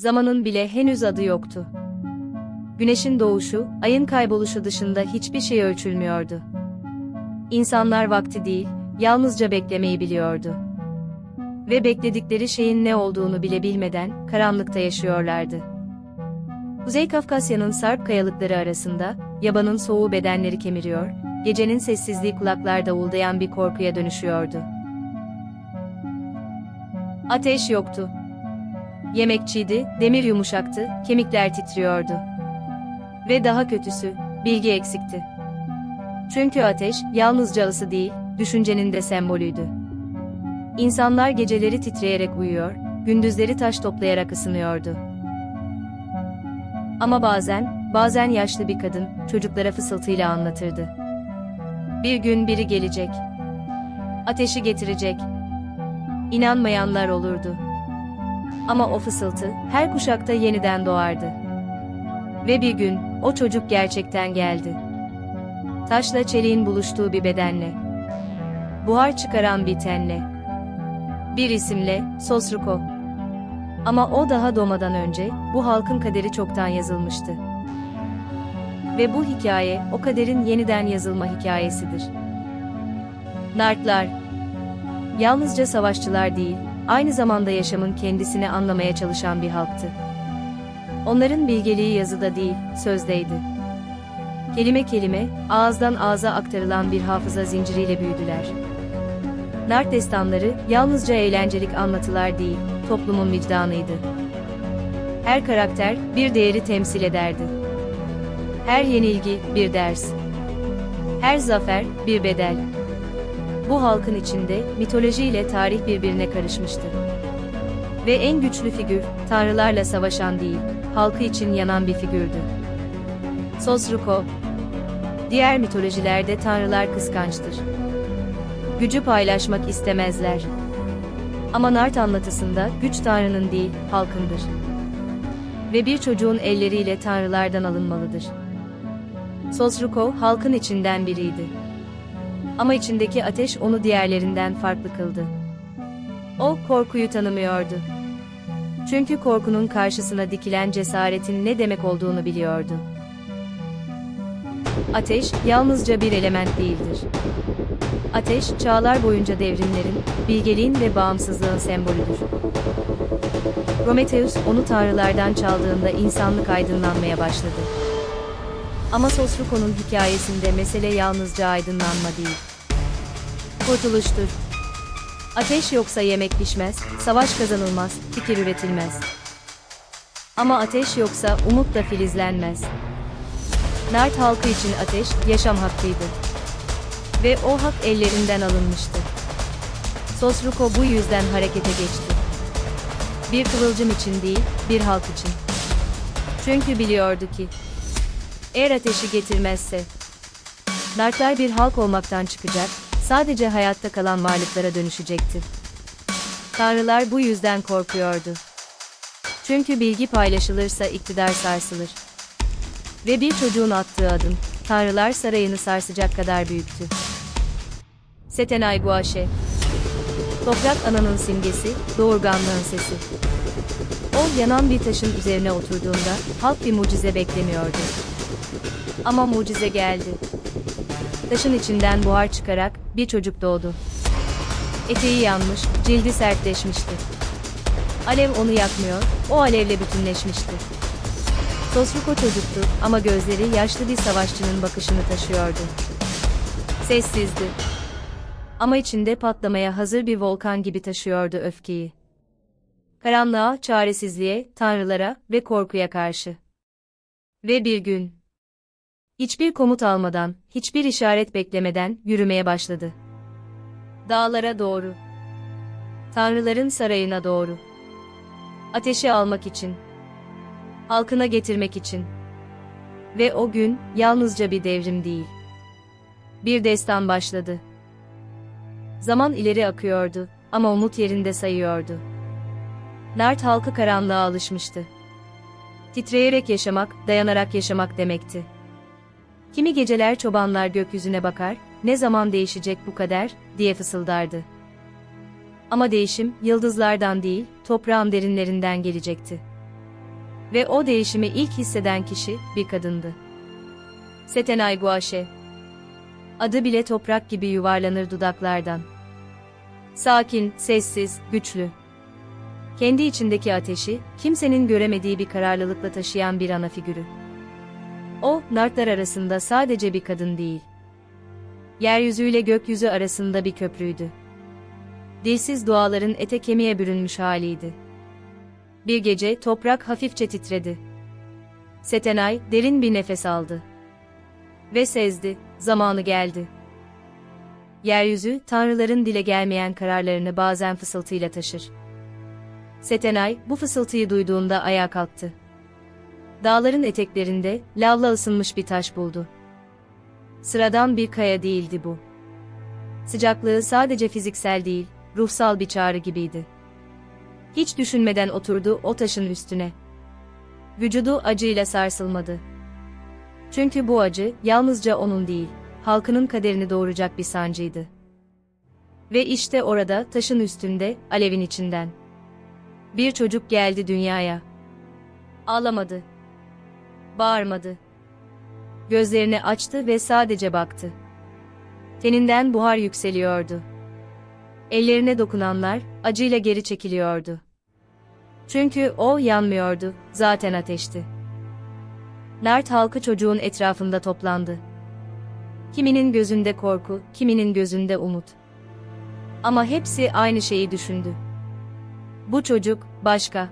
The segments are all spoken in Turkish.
Zamanın bile henüz adı yoktu. Güneşin doğuşu, ayın kayboluşu dışında hiçbir şey ölçülmüyordu. İnsanlar vakti değil, yalnızca beklemeyi biliyordu. Ve bekledikleri şeyin ne olduğunu bile bilmeden, karanlıkta yaşıyorlardı. Kuzey Kafkasya'nın sarp kayalıkları arasında, yabanın soğuğu bedenleri kemiriyor, gecenin sessizliği kulaklarda uldayan bir korkuya dönüşüyordu. Ateş yoktu. Yemekçiydi, demir yumuşaktı, kemikler titriyordu. Ve daha kötüsü, bilgi eksikti. Çünkü ateş, yalnızca ısı değil, düşüncenin de sembolüydü. İnsanlar geceleri titreyerek uyuyor, gündüzleri taş toplayarak ısınıyordu. Ama bazen, bazen yaşlı bir kadın, çocuklara fısıltıyla anlatırdı. Bir gün biri gelecek. Ateşi getirecek. İnanmayanlar olurdu. Ama o fısıltı, her kuşakta yeniden doğardı. Ve bir gün, o çocuk gerçekten geldi. Taşla çeliğin buluştuğu bir bedenle. Buhar çıkaran bir tenle. Bir isimle, Sosruko. Ama o daha doğmadan önce, bu halkın kaderi çoktan yazılmıştı. Ve bu hikaye, o kaderin yeniden yazılma hikayesidir. Nartlar. Yalnızca savaşçılar değil, aynı zamanda yaşamın kendisini anlamaya çalışan bir halktı. Onların bilgeliği yazıda değil, sözdeydi. Kelime kelime, ağızdan ağza aktarılan bir hafıza zinciriyle büyüdüler. Nart destanları, yalnızca eğlencelik anlatılar değil, toplumun vicdanıydı. Her karakter, bir değeri temsil ederdi. Her yenilgi, bir ders. Her zafer, bir bedel. Bu halkın içinde, mitoloji ile tarih birbirine karışmıştı. Ve en güçlü figür, tanrılarla savaşan değil, halkı için yanan bir figürdü. Sosruko. Diğer mitolojilerde tanrılar kıskançtır. Gücü paylaşmak istemezler. Ama Nart anlatısında güç tanrının değil, halkındır. Ve bir çocuğun elleriyle tanrılardan alınmalıdır. Sosruko, halkın içinden biriydi. Ama içindeki ateş onu diğerlerinden farklı kıldı. O, korkuyu tanımıyordu. Çünkü korkunun karşısına dikilen cesaretin ne demek olduğunu biliyordu. Ateş, yalnızca bir element değildir. Ateş, çağlar boyunca devrimlerin, bilgeliğin ve bağımsızlığın sembolüdür. Prometheus, onu tanrılardan çaldığında insanlık aydınlanmaya başladı. Ama Sosruko'nun hikayesinde mesele yalnızca aydınlanma değil. Kurtuluştur. Ateş yoksa yemek pişmez, savaş kazanılmaz, fikir üretilmez. Ama ateş yoksa umut da filizlenmez. Nart halkı için ateş, yaşam hakkıydı. Ve o hak ellerinden alınmıştı. Sosruko bu yüzden harekete geçti. Bir kıvılcım için değil, bir halk için. Çünkü biliyordu ki, eğer ateşi getirmezse, Nartlar bir halk olmaktan çıkacak, sadece hayatta kalan varlıklara dönüşecekti. Tanrılar bu yüzden korkuyordu. Çünkü bilgi paylaşılırsa iktidar sarsılır. Ve bir çocuğun attığı adım, Tanrılar sarayını sarsacak kadar büyüktü. Setenay Guaşe Toprak ananın simgesi, doğurganlığın sesi. O yanan bir taşın üzerine oturduğunda, halk bir mucize beklemiyordu. Ama mucize geldi. Taşın içinden buhar çıkarak, bir çocuk doğdu. Eteği yanmış, cildi sertleşmişti. Alev onu yakmıyor, o alevle bütünleşmişti. Sosruko çocuktu ama gözleri yaşlı bir savaşçının bakışını taşıyordu. Sessizdi. Ama içinde patlamaya hazır bir volkan gibi taşıyordu öfkeyi. Karanlığa, çaresizliğe, tanrılara ve korkuya karşı. Ve bir gün, hiçbir komut almadan, hiçbir işaret beklemeden yürümeye başladı. Dağlara doğru. Tanrıların sarayına doğru. Ateşi almak için, halkına getirmek için. Ve o gün yalnızca bir devrim değil. Bir destan başladı. Zaman ileri akıyordu ama umut yerinde sayıyordu. Nart halkı karanlığa alışmıştı. Titreyerek yaşamak, dayanarak yaşamak demekti. Kimi geceler çobanlar gökyüzüne bakar, ne zaman değişecek bu kader, diye fısıldardı. Ama değişim, yıldızlardan değil, toprağın derinlerinden gelecekti. Ve o değişimi ilk hisseden kişi bir kadındı. Setenay Guaşe. Adı bile toprak gibi yuvarlanır dudaklardan. Sakin, sessiz, güçlü. Kendi içindeki ateşi, kimsenin göremediği bir kararlılıkla taşıyan bir ana figürü. O, nartlar arasında sadece bir kadın değil. Yeryüzüyle gökyüzü arasında bir köprüydü. Dilsiz duaların ete kemiğe bürünmüş haliydi. Bir gece toprak hafifçe titredi. Setenay derin bir nefes aldı. Ve sezdi, zamanı geldi. Yeryüzü, tanrıların dile gelmeyen kararlarını bazen fısıltıyla taşır. Setenay, bu fısıltıyı duyduğunda ayağa kalktı. Dağların eteklerinde, lavla ısınmış bir taş buldu. Sıradan bir kaya değildi bu. Sıcaklığı sadece fiziksel değil, ruhsal bir çağrı gibiydi. Hiç düşünmeden oturdu o taşın üstüne. Vücudu acıyla sarsılmadı. Çünkü bu acı, yalnızca onun değil, halkının kaderini doğuracak bir sancıydı. Ve işte orada, taşın üstünde, alevin içinden. Bir çocuk geldi dünyaya. Ağlamadı. Bağırmadı. Gözlerini açtı ve sadece baktı. Teninden buhar yükseliyordu. Ellerine dokunanlar, acıyla geri çekiliyordu. Çünkü o yanmıyordu, zaten ateşti. Nart halkı çocuğun etrafında toplandı. Kiminin gözünde korku, kiminin gözünde umut. Ama hepsi aynı şeyi düşündü. Bu çocuk, başka.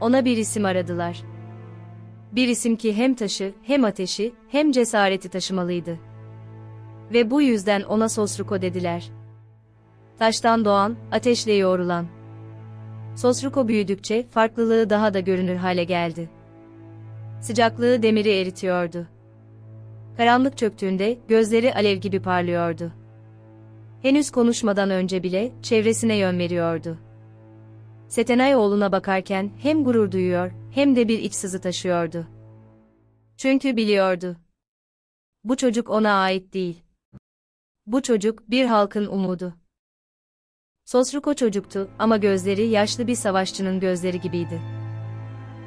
Ona bir isim aradılar. Bir isim ki hem taşı, hem ateşi, hem cesareti taşımalıydı. Ve bu yüzden ona Sosruko dediler. Taştan doğan, ateşle yoğrulan. Sosruko büyüdükçe farklılığı daha da görünür hale geldi. Sıcaklığı demiri eritiyordu. Karanlık çöktüğünde gözleri alev gibi parlıyordu. Henüz konuşmadan önce bile çevresine yön veriyordu. Setenay oğluna bakarken hem gurur duyuyor hem de bir iç sızı taşıyordu. Çünkü biliyordu. Bu çocuk ona ait değil. Bu çocuk bir halkın umudu. Sosruko çocuktu ama gözleri yaşlı bir savaşçının gözleri gibiydi.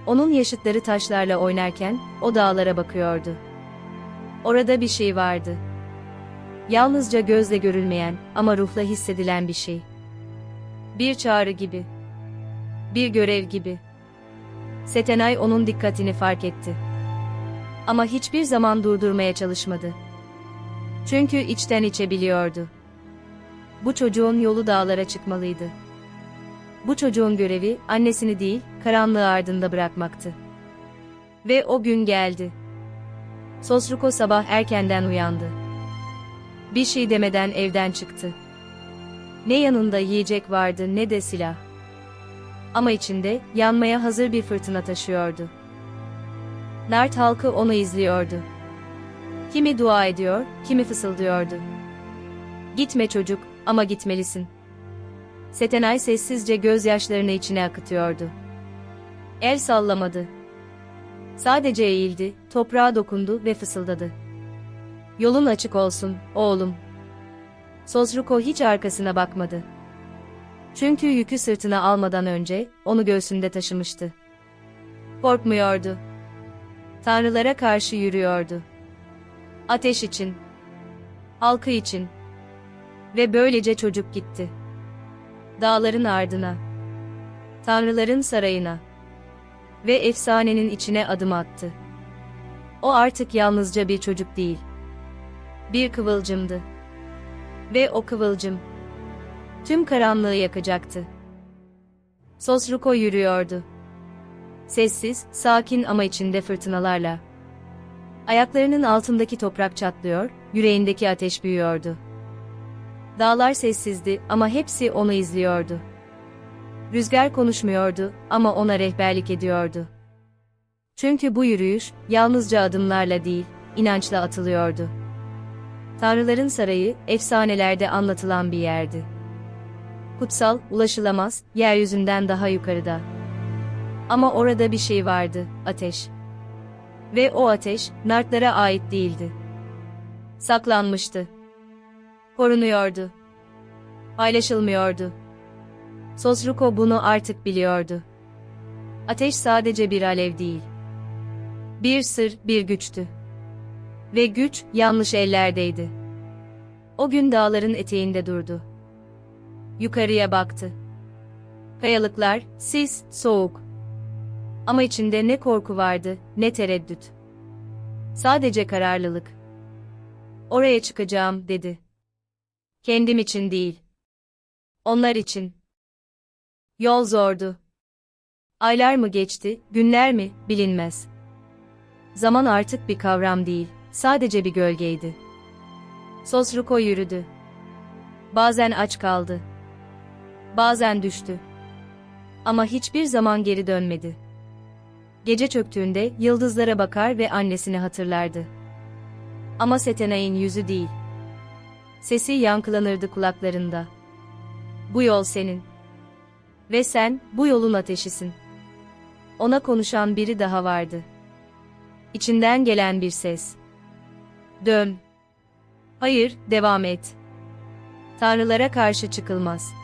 Onun yaşıtları taşlarla oynarken o dağlara bakıyordu. Orada bir şey vardı. Yalnızca gözle görülmeyen ama ruhla hissedilen bir şey. Bir çağrı gibi. Bir görev gibi. Setenay onun dikkatini fark etti. Ama hiçbir zaman durdurmaya çalışmadı. Çünkü içten içe biliyordu. Bu çocuğun yolu dağlara çıkmalıydı. Bu çocuğun görevi annesini değil, karanlığı ardında bırakmaktı. Ve o gün geldi. Sosruko sabah erkenden uyandı. Bir şey demeden evden çıktı. Ne yanında yiyecek vardı ne de silah. Ama içinde yanmaya hazır bir fırtına taşıyordu. Nart halkı onu izliyordu. Kimi dua ediyor, kimi fısıldıyordu. Gitme çocuk, ama gitmelisin. Setenay sessizce gözyaşlarını içine akıtıyordu. El sallamadı. Sadece eğildi, toprağa dokundu ve fısıldadı. Yolun açık olsun, oğlum. Sozruko hiç arkasına bakmadı. Çünkü yükü sırtına almadan önce, onu göğsünde taşımıştı. Korkmuyordu. Tanrılara karşı yürüyordu. Ateş için. Halkı için. Ve böylece çocuk gitti. Dağların ardına. Tanrıların sarayına. Ve efsanenin içine adım attı. O artık yalnızca bir çocuk değil. Bir kıvılcımdı. Ve o kıvılcım tüm karanlığı yakacaktı. Sosruko yürüyordu. Sessiz, sakin ama içinde fırtınalarla. Ayaklarının altındaki toprak çatlıyor, yüreğindeki ateş büyüyordu. Dağlar sessizdi ama hepsi onu izliyordu. Rüzgar konuşmuyordu ama ona rehberlik ediyordu. Çünkü bu yürüyüş yalnızca adımlarla değil, inançla atılıyordu. Tanrıların sarayı efsanelerde anlatılan bir yerdi. Kutsal, ulaşılamaz, yeryüzünden daha yukarıda. Ama orada bir şey vardı, ateş. Ve o ateş, nartlara ait değildi. Saklanmıştı. Korunuyordu. Paylaşılmıyordu. Sosruko bunu artık biliyordu. Ateş sadece bir alev değil. Bir sır, bir güçtü. Ve güç, yanlış ellerdeydi. O gün dağların eteğinde durdu. Yukarıya baktı. Kayalıklar, sis, soğuk. Ama içinde ne korku vardı, ne tereddüt. Sadece kararlılık. Oraya çıkacağım, dedi. Kendim için değil. Onlar için. Yol zordu. Aylar mı geçti, günler mi, bilinmez. Zaman artık bir kavram değil, sadece bir gölgeydi. Sosruko yürüdü. Bazen aç kaldı. Bazen düştü. Ama hiçbir zaman geri dönmedi. Gece çöktüğünde yıldızlara bakar ve annesini hatırlardı. Ama Setenay'ın yüzü değil. Sesi yankılanırdı kulaklarında. Bu yol senin. Ve sen, bu yolun ateşisin. Ona konuşan biri daha vardı. İçinden gelen bir ses. Dön. Hayır, devam et. Tanrılara karşı çıkılmaz.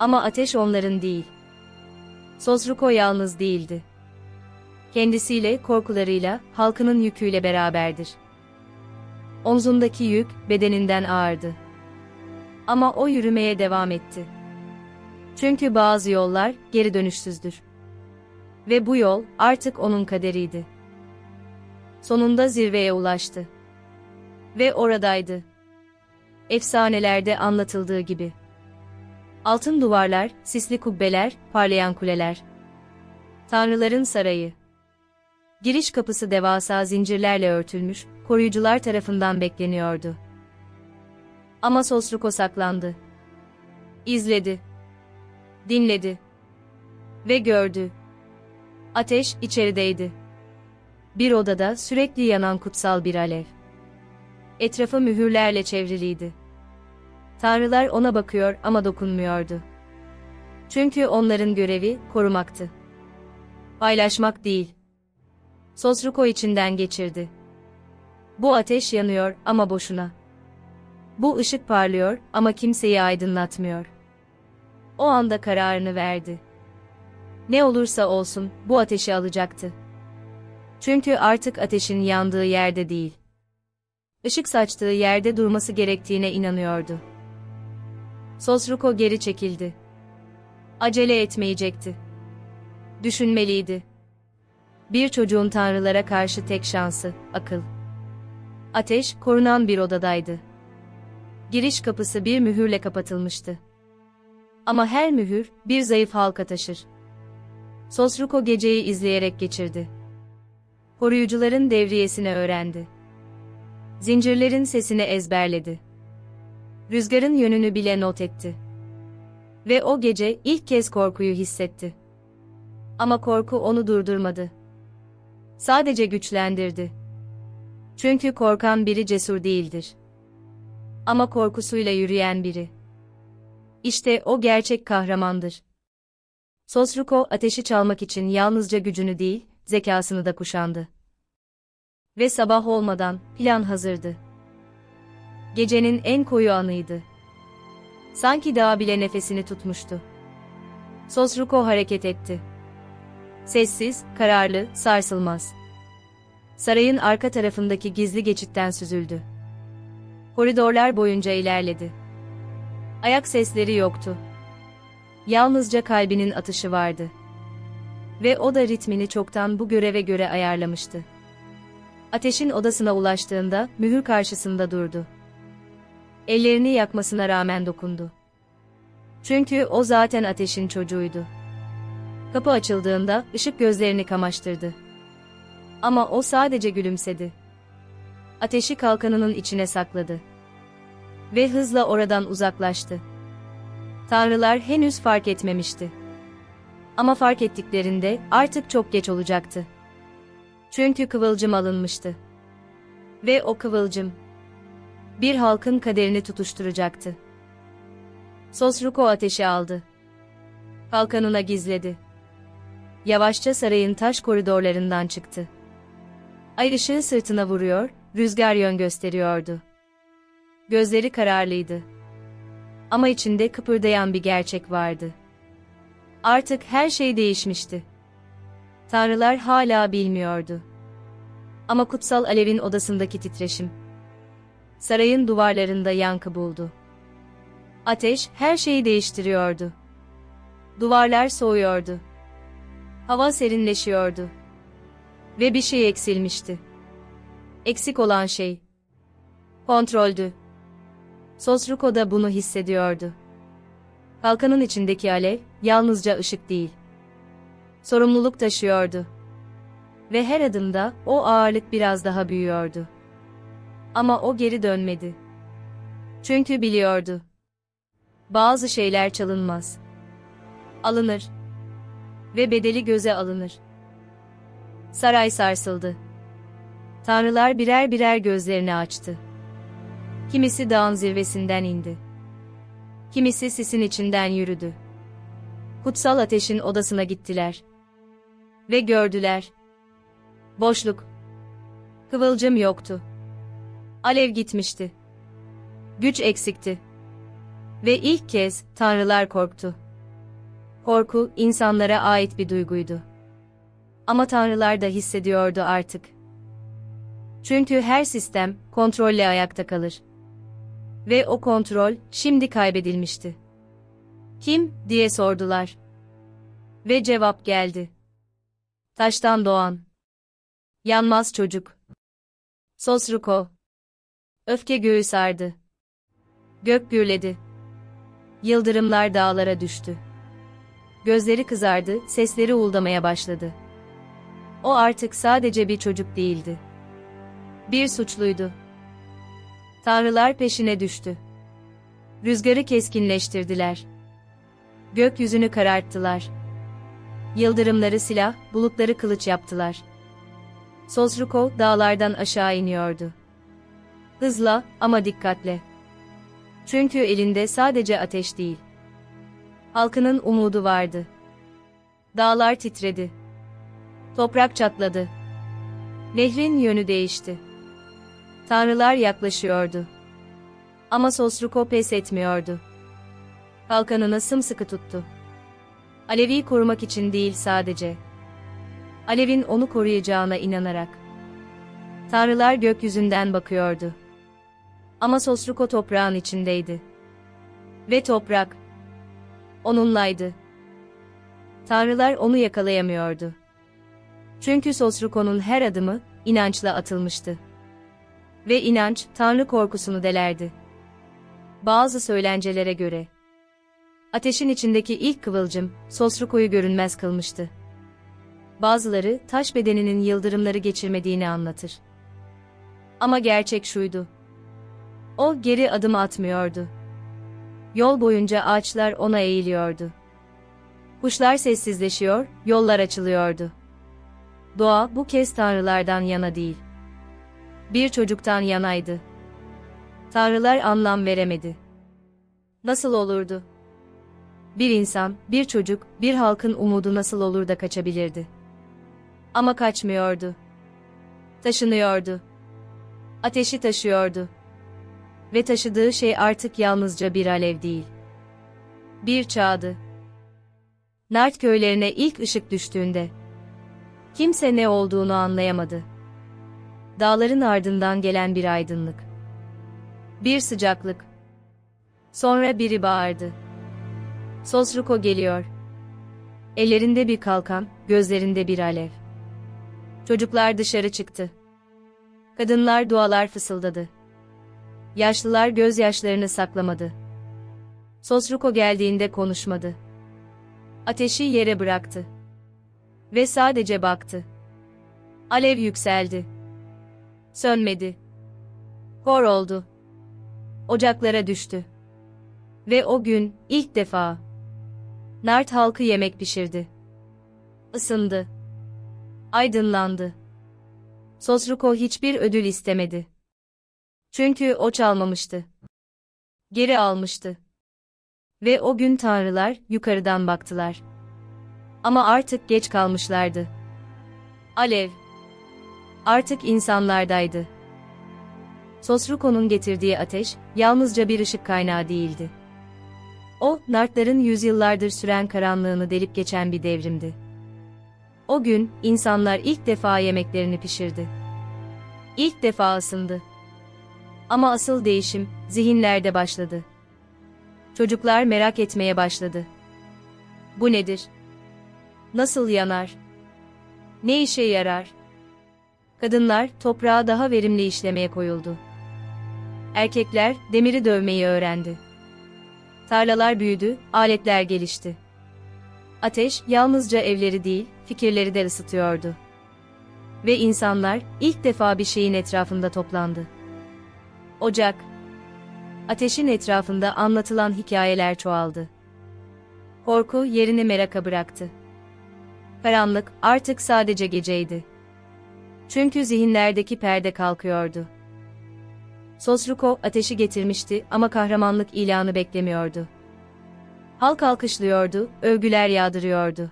Ama ateş onların değil. Sosruko yalnız değildi. Kendisiyle, korkularıyla, halkının yüküyle beraberdir. Omzundaki yük, bedeninden ağırdı. Ama o yürümeye devam etti. Çünkü bazı yollar, geri dönüşsüzdür. Ve bu yol, artık onun kaderiydi. Sonunda zirveye ulaştı. Ve oradaydı. Efsanelerde anlatıldığı gibi. Altın duvarlar, sisli kubbeler, parlayan kuleler. Tanrıların sarayı. Giriş kapısı devasa zincirlerle örtülmüş, koruyucular tarafından bekleniyordu. Ama Sosruko saklandı. İzledi. Dinledi. Ve gördü. Ateş içerideydi. Bir odada sürekli yanan kutsal bir alev. Etrafı mühürlerle çevriliydi. Tanrılar ona bakıyor ama dokunmuyordu. Çünkü onların görevi korumaktı. Paylaşmak değil. Sosruko içinden geçirdi. Bu ateş yanıyor ama boşuna. Bu ışık parlıyor ama kimseyi aydınlatmıyor. O anda kararını verdi. Ne olursa olsun bu ateşi alacaktı. Çünkü artık ateşin yandığı yerde değil. Işık saçtığı yerde durması gerektiğine inanıyordu. Sosruko geri çekildi. Acele etmeyecekti. Düşünmeliydi. Bir çocuğun tanrılara karşı tek şansı, akıl. Ateş, korunan bir odadaydı. Giriş kapısı bir mühürle kapatılmıştı. Ama her mühür, bir zayıf halka taşır. Sosruko geceyi izleyerek geçirdi. Koruyucuların devriyesini öğrendi. Zincirlerin sesini ezberledi. Rüzgarın yönünü bile not etti. Ve o gece ilk kez korkuyu hissetti. Ama korku onu durdurmadı. Sadece güçlendirdi. Çünkü korkan biri cesur değildir. Ama korkusuyla yürüyen biri. İşte o gerçek kahramandır. Sosruko ateşi çalmak için yalnızca gücünü değil, zekasını da kuşandı. Ve sabah olmadan plan hazırdı. Gecenin en koyu anıydı. Sanki dağ bile nefesini tutmuştu. Sosruko hareket etti. Sessiz, kararlı, sarsılmaz. Sarayın arka tarafındaki gizli geçitten süzüldü. Koridorlar boyunca ilerledi. Ayak sesleri yoktu. Yalnızca kalbinin atışı vardı. Ve o da ritmini çoktan bu göreve göre ayarlamıştı. Ateşin odasına ulaştığında mühür karşısında durdu. Ellerini yakmasına rağmen dokundu. Çünkü o zaten ateşin çocuğuydu. Kapı açıldığında ışık gözlerini kamaştırdı. Ama o sadece gülümsedi. Ateşi kalkanının içine sakladı. Ve hızla oradan uzaklaştı. Tanrılar henüz fark etmemişti. Ama fark ettiklerinde artık çok geç olacaktı. Çünkü kıvılcım alınmıştı. Ve o kıvılcım bir halkın kaderini tutuşturacaktı. Sosruko ateşi aldı. Kalkanına gizledi. Yavaşça sarayın taş koridorlarından çıktı. Ay ışığı sırtına vuruyor, rüzgar yön gösteriyordu. Gözleri kararlıydı. Ama içinde kıpırdayan bir gerçek vardı. Artık her şey değişmişti. Tanrılar hala bilmiyordu. Ama kutsal alevin odasındaki titreşim. Sarayın duvarlarında yankı buldu. Ateş her şeyi değiştiriyordu. Duvarlar soğuyordu. Hava serinleşiyordu. Ve bir şey eksilmişti. Eksik olan şey. Kontroldü. Sosruko da bunu hissediyordu. Kalkanın içindeki alev, yalnızca ışık değil. Sorumluluk taşıyordu. Ve her adımda o ağırlık biraz daha büyüyordu. Ama o geri dönmedi. Çünkü biliyordu. Bazı şeyler çalınmaz. Alınır. Ve bedeli göze alınır. Saray sarsıldı. Tanrılar birer birer gözlerini açtı. Kimisi dağın zirvesinden indi. Kimisi sisin içinden yürüdü. Kutsal ateşin odasına gittiler. Ve gördüler. Boşluk. Kıvılcım yoktu. Alev gitmişti. Güç eksikti. Ve ilk kez tanrılar korktu. Korku insanlara ait bir duyguydu. Ama tanrılar da hissediyordu artık. Çünkü her sistem kontrolle ayakta kalır. Ve o kontrol şimdi kaybedilmişti. Kim diye sordular. Ve cevap geldi. Taştan doğan. Yanmaz çocuk. Sosruko. Öfke göğü sardı. Gök gürledi. Yıldırımlar dağlara düştü. Gözleri kızardı, sesleri uldamaya başladı. O artık sadece bir çocuk değildi. Bir suçluydu. Tanrılar peşine düştü. Rüzgarı keskinleştirdiler. Gökyüzünü kararttılar. Yıldırımları silah, bulutları kılıç yaptılar. Sosruko dağlardan aşağı iniyordu. Hızla ama dikkatle. Çünkü elinde sadece ateş değil. Halkının umudu vardı. Dağlar titredi. Toprak çatladı. Nehrin yönü değişti. Tanrılar yaklaşıyordu. Ama Sosruko pes etmiyordu. Kalkanını sımsıkı tuttu. Alevi'yi korumak için değil sadece. Alev'in onu koruyacağına inanarak. Tanrılar gökyüzünden bakıyordu. Ama Sosruko toprağın içindeydi. Ve toprak onunlaydı. Tanrılar onu yakalayamıyordu. Çünkü Sosruko'nun her adımı inançla atılmıştı. Ve inanç Tanrı korkusunu delerdi. Bazı söylencelere göre ateşin içindeki ilk kıvılcım Sosruko'yu görünmez kılmıştı. Bazıları taş bedeninin yıldırımları geçirmediğini anlatır. Ama gerçek şuydu. O geri adım atmıyordu. Yol boyunca ağaçlar ona eğiliyordu. Kuşlar sessizleşiyor, yollar açılıyordu. Doğa bu kez tanrılardan yana değil. Bir çocuktan yanaydı. Tanrılar anlam veremedi. Nasıl olurdu? Bir insan, bir çocuk, bir halkın umudu nasıl olur da kaçabilirdi? Ama kaçmıyordu. Taşınıyordu. Ateşi taşıyordu. Ve taşıdığı şey artık yalnızca bir alev değil. Bir çağdı. Nart köylerine ilk ışık düştüğünde kimse ne olduğunu anlayamadı. Dağların ardından gelen bir aydınlık. Bir sıcaklık. Sonra biri bağırdı. Sosruko geliyor. Ellerinde bir kalkan, gözlerinde bir alev. Çocuklar dışarı çıktı. Kadınlar dualar fısıldadı. Yaşlılar gözyaşlarını saklamadı. Sosruko geldiğinde konuşmadı. Ateşi yere bıraktı. Ve sadece baktı. Alev yükseldi. Sönmedi. Kor oldu. Ocaklara düştü. Ve o gün ilk defa Nart halkı yemek pişirdi. Isındı. Aydınlandı. Sosruko hiçbir ödül istemedi. Çünkü o çalmamıştı. Geri almıştı. Ve o gün tanrılar yukarıdan baktılar. Ama artık geç kalmışlardı. Alev artık insanlardaydı. Sosruko'nun getirdiği ateş yalnızca bir ışık kaynağı değildi. O, Nartların yüzyıllardır süren karanlığını delip geçen bir devrimdi. O gün, insanlar ilk defa yemeklerini pişirdi. İlk defa ısındı. Ama asıl değişim, zihinlerde başladı. Çocuklar merak etmeye başladı. Bu nedir? Nasıl yanar? Ne işe yarar? Kadınlar, toprağı daha verimli işlemeye koyuldu. Erkekler, demiri dövmeyi öğrendi. Tarlalar büyüdü, aletler gelişti. Ateş, yalnızca evleri değil, fikirleri de ısıtıyordu. Ve insanlar, ilk defa bir şeyin etrafında toplandı. Ocak. Ateşin etrafında anlatılan hikayeler çoğaldı. Korku yerini meraka bıraktı. Karanlık artık sadece geceydi. Çünkü zihinlerdeki perde kalkıyordu. Sosruko ateşi getirmişti ama kahramanlık ilanı beklemiyordu. Halk alkışlıyordu, övgüler yağdırıyordu.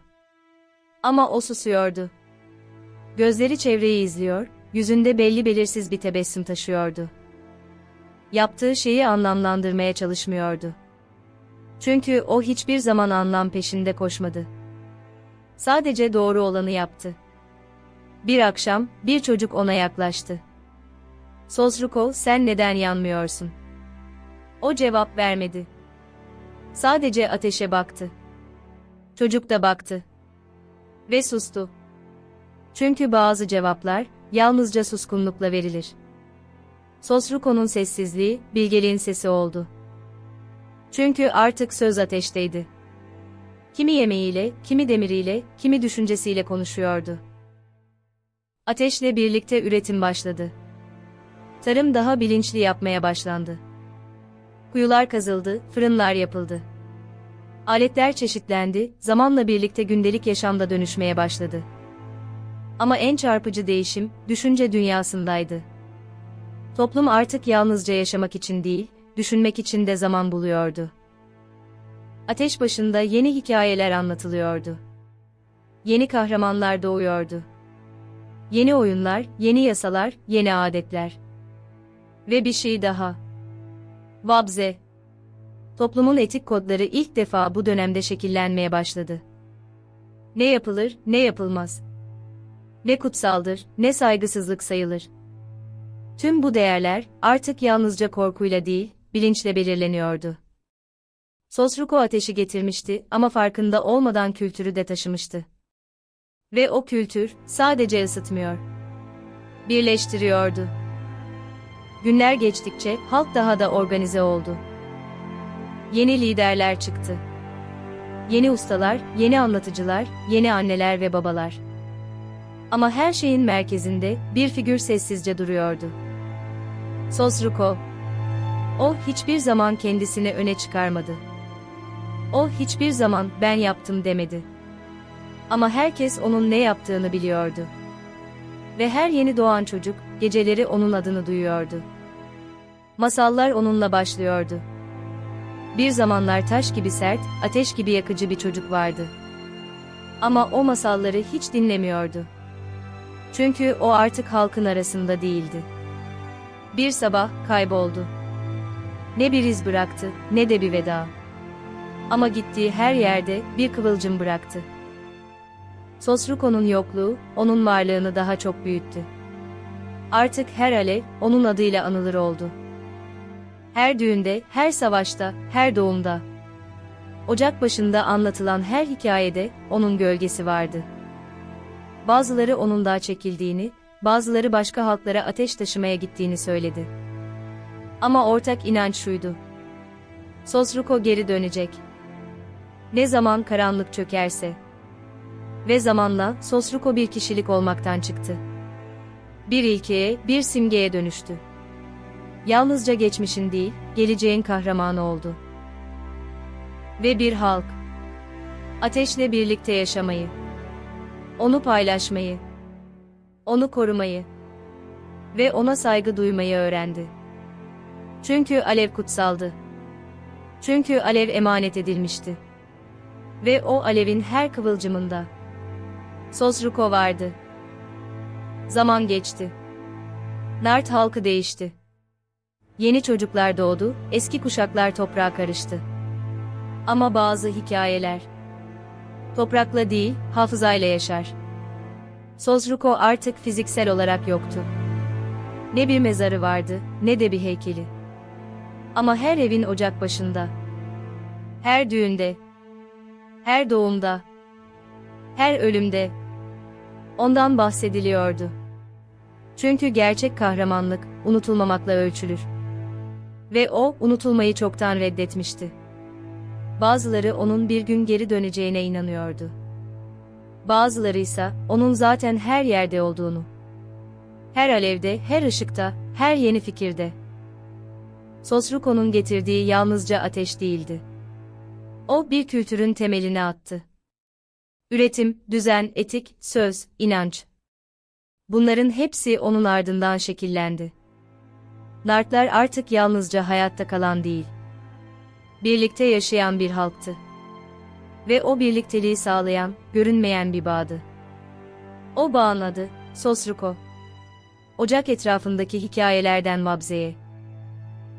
Ama o susuyordu. Gözleri çevreyi izliyor, yüzünde belli belirsiz bir tebessüm taşıyordu. Yaptığı şeyi anlamlandırmaya çalışmıyordu. Çünkü o hiçbir zaman anlam peşinde koşmadı. Sadece doğru olanı yaptı. Bir akşam, bir çocuk ona yaklaştı. Sosruko, sen neden yanmıyorsun? O cevap vermedi. Sadece ateşe baktı. Çocuk da baktı. Ve sustu. Çünkü bazı cevaplar, yalnızca suskunlukla verilir. Sosruko'nun sessizliği, bilgeliğin sesi oldu. Çünkü artık söz ateşteydi. Kimi yemeğiyle, kimi demiriyle, kimi düşüncesiyle konuşuyordu. Ateşle birlikte üretim başladı. Tarım daha bilinçli yapmaya başlandı. Kuyular kazıldı, fırınlar yapıldı. Aletler çeşitlendi, zamanla birlikte gündelik yaşamda dönüşmeye başladı. Ama en çarpıcı değişim, düşünce dünyasındaydı. Toplum artık yalnızca yaşamak için değil, düşünmek için de zaman buluyordu. Ateş başında yeni hikayeler anlatılıyordu. Yeni kahramanlar doğuyordu. Yeni oyunlar, yeni yasalar, yeni adetler. Ve bir şey daha. Vabze. Toplumun etik kodları ilk defa bu dönemde şekillenmeye başladı. Ne yapılır, ne yapılmaz. Ne kutsaldır, ne saygısızlık sayılır. Tüm bu değerler artık yalnızca korkuyla değil, bilinçle belirleniyordu. Sosruko ateşi getirmişti ama farkında olmadan kültürü de taşımıştı. Ve o kültür sadece ısıtmıyor. Birleştiriyordu. Günler geçtikçe halk daha da organize oldu. Yeni liderler çıktı. Yeni ustalar, yeni anlatıcılar, yeni anneler ve babalar. Ama her şeyin merkezinde bir figür sessizce duruyordu. Sosruko. O hiçbir zaman kendisini öne çıkarmadı. O hiçbir zaman ben yaptım demedi. Ama herkes onun ne yaptığını biliyordu. Ve her yeni doğan çocuk geceleri onun adını duyuyordu. Masallar onunla başlıyordu. Bir zamanlar taş gibi sert, ateş gibi yakıcı bir çocuk vardı. Ama o masalları hiç dinlemiyordu. Çünkü o artık halkın arasında değildi. Bir sabah kayboldu. Ne bir iz bıraktı, ne de bir veda. Ama gittiği her yerde bir kıvılcım bıraktı. Sosruko'nun yokluğu, onun varlığını daha çok büyüttü. Artık her alev, onun adıyla anılır oldu. Her düğünde, her savaşta, her doğumda. Ocak başında anlatılan her hikayede, onun gölgesi vardı. Bazıları onun daha çekildiğini, bazıları başka halklara ateş taşımaya gittiğini söyledi. Ama ortak inanç şuydu. Sosruko geri dönecek. Ne zaman karanlık çökerse. Ve zamanla Sosruko bir kişilik olmaktan çıktı. Bir ilkeye, bir simgeye dönüştü. Yalnızca geçmişin değil, geleceğin kahramanı oldu. Ve bir halk. Ateşle birlikte yaşamayı. Onu paylaşmayı. Onu korumayı. Ve ona saygı duymayı öğrendi. Çünkü alev kutsaldı. Çünkü alev emanet edilmişti. Ve o alevin her kıvılcımında. Sosruko vardı. Zaman geçti. Nart halkı değişti. Yeni çocuklar doğdu, eski kuşaklar toprağa karıştı. Ama bazı hikayeler toprakla değil, hafızayla yaşar. Sozruko artık fiziksel olarak yoktu. Ne bir mezarı vardı, ne de bir heykeli. Ama her evin ocak başında, her düğünde, her doğumda, her ölümde ondan bahsediliyordu. Çünkü gerçek kahramanlık unutulmamakla ölçülür. Ve o unutulmayı çoktan reddetmişti. Bazıları onun bir gün geri döneceğine inanıyordu. Bazıları ise onun zaten her yerde olduğunu. Her alevde, her ışıkta, her yeni fikirde. Sosruko'nun getirdiği yalnızca ateş değildi. O bir kültürün temelini attı. Üretim, düzen, etik, söz, inanç. Bunların hepsi onun ardından şekillendi. Nartlar artık yalnızca hayatta kalan değil. Birlikte yaşayan bir halktı. Ve o birlikteliği sağlayan, görünmeyen bir bağdı. O bağın adı, Sosruko. Ocak etrafındaki hikayelerden Mabze'ye.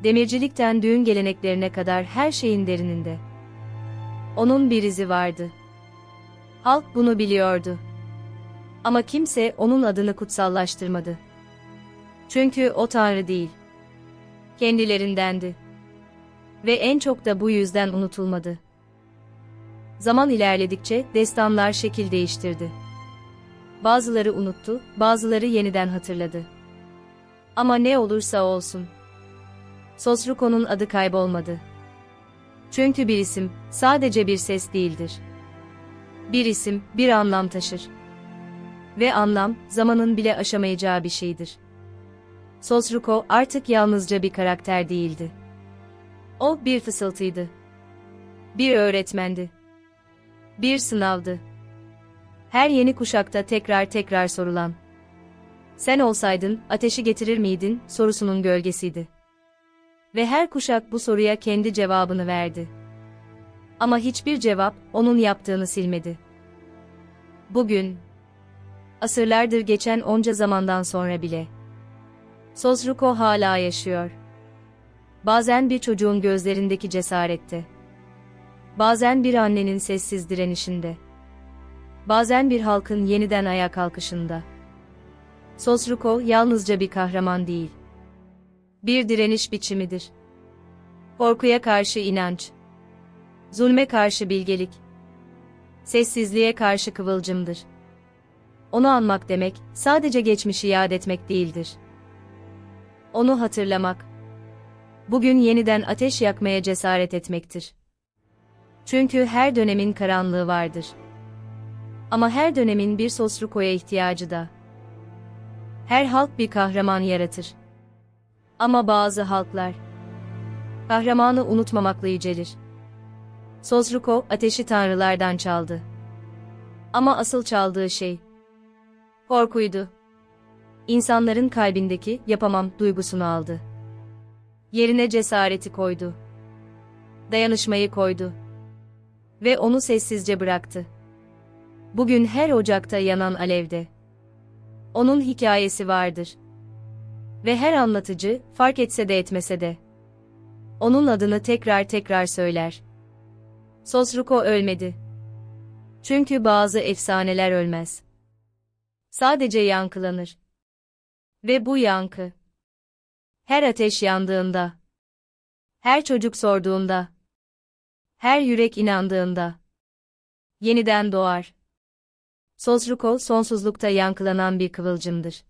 Demircilikten düğün geleneklerine kadar her şeyin derininde. Onun bir izi vardı. Halk bunu biliyordu. Ama kimse onun adını kutsallaştırmadı. Çünkü o tanrı değil. Kendilerindendi. Ve en çok da bu yüzden unutulmadı. Zaman ilerledikçe destanlar şekil değiştirdi. Bazıları unuttu, bazıları yeniden hatırladı. Ama ne olursa olsun. Sosruko'nun adı kaybolmadı. Çünkü bir isim, sadece bir ses değildir. Bir isim, bir anlam taşır. Ve anlam, zamanın bile aşamayacağı bir şeydir. Sosruko artık yalnızca bir karakter değildi. O bir fısıltıydı. Bir öğretmendi. Bir sınavdı. Her yeni kuşakta tekrar tekrar sorulan. Sen olsaydın, ateşi getirir miydin, sorusunun gölgesiydi. Ve her kuşak bu soruya kendi cevabını verdi. Ama hiçbir cevap, onun yaptığını silmedi. Bugün, asırlardır geçen onca zamandan sonra bile, Sozruko hala yaşıyor. Bazen bir çocuğun gözlerindeki cesarette. Bazen bir annenin sessiz direnişinde. Bazen bir halkın yeniden ayağa kalkışında. Sosruko yalnızca bir kahraman değil. Bir direniş biçimidir. Korkuya karşı inanç. Zulme karşı bilgelik. Sessizliğe karşı kıvılcımdır. Onu anmak demek, sadece geçmişi yad etmek değildir. Onu hatırlamak, bugün yeniden ateş yakmaya cesaret etmektir. Çünkü her dönemin karanlığı vardır. Ama her dönemin bir Sosruko'ya ihtiyacı da. Her halk bir kahraman yaratır. Ama bazı halklar kahramanı unutmamakla yücelir. Sosruko ateşi tanrılardan çaldı. Ama asıl çaldığı şey korkuydu. İnsanların kalbindeki yapamam duygusunu aldı. Yerine cesareti koydu. Dayanışmayı koydu. Ve onu sessizce bıraktı. Bugün her ocakta yanan alevde. Onun hikayesi vardır. Ve her anlatıcı, fark etse de etmese de. Onun adını tekrar tekrar söyler. Sosruko ölmedi. Çünkü bazı efsaneler ölmez. Sadece yankılanır. Ve bu yankı. Her ateş yandığında. Her çocuk sorduğunda. Her yürek inandığında. Yeniden doğar. Sosruko sonsuzlukta yankılanan bir kıvılcımdır.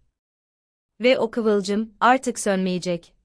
Ve o kıvılcım artık sönmeyecek.